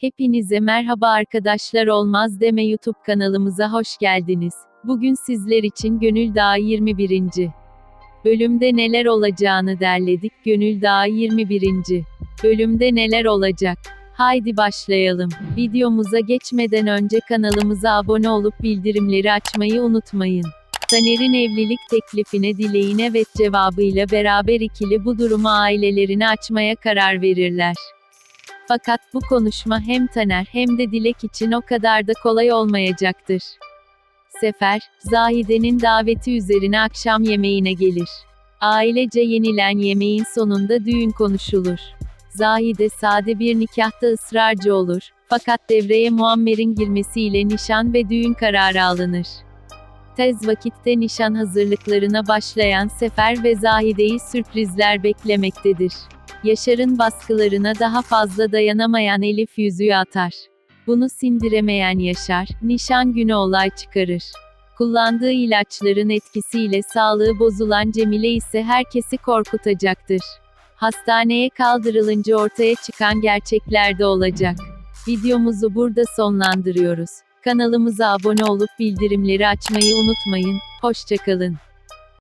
Hepinize merhaba arkadaşlar olmaz deme YouTube kanalımıza hoş geldiniz. Bugün sizler için Gönül Dağı 21. bölümde neler olacağını derledik. Gönül Dağı 21. bölümde neler olacak? Haydi başlayalım. Videomuza geçmeden önce kanalımıza abone olup bildirimleri açmayı unutmayın. Taner'in evlilik teklifine dileğine evet cevabıyla beraber ikili bu durumu ailelerine açmaya karar verirler. Fakat bu konuşma hem Taner hem de Dilek için o kadar da kolay olmayacaktır. Sefer, Zahide'nin daveti üzerine akşam yemeğine gelir. Ailece yenilen yemeğin sonunda düğün konuşulur. Zahide sade bir nikahta ısrarcı olur. Fakat devreye Muammer'in girmesiyle nişan ve düğün kararı alınır. Tez vakitte nişan hazırlıklarına başlayan Sefer ve Zahide'yi sürprizler beklemektedir. Yaşar'ın baskılarına daha fazla dayanamayan Elif yüzüğü atar. Bunu sindiremeyen Yaşar, nişan günü olay çıkarır. Kullandığı ilaçların etkisiyle sağlığı bozulan Cemile ise herkesi korkutacaktır. Hastaneye kaldırılınca ortaya çıkan gerçekler de olacak. Videomuzu burada sonlandırıyoruz. Kanalımıza abone olup bildirimleri açmayı unutmayın. Hoşçakalın.